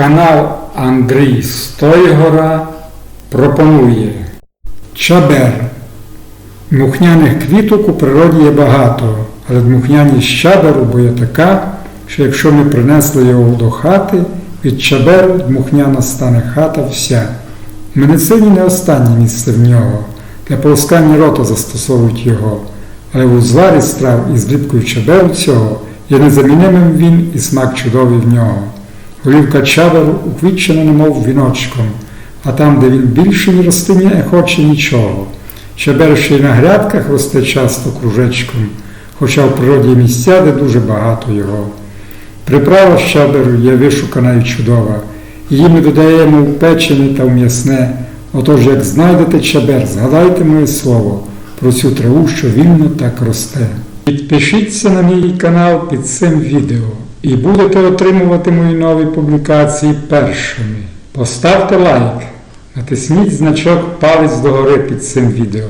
Канал Андрій Стойгора пропонує Чабер. Дмухняних квіток у природі є багато, але дмухняність чаберу бо є така, що якщо ми принесли його до хати, від чаберу дмухняна стане хата вся. В медицині не останнє місце в нього. Для полоскання рота застосовують його, але в узварі страв із зліпкою чаберу цього є незамінимим він і смак чудовий в нього. Голівка чаберу уквітчена немов віночком, а там, де він більший ростині, не хоче нічого. Чабер на грядках росте часто кружечком, хоча в природі місця, де дуже багато його. Приправа з є вишукана і чудова. Її ми додаємо в печене та в м'ясне. Отож, як знайдете чабер, згадайте моє слово про цю траву, що вільно так росте. Підпишіться на мій канал під цим відео і будете отримувати мої нові публікації першими. Поставте лайк, натисніть значок палець догори під цим відео.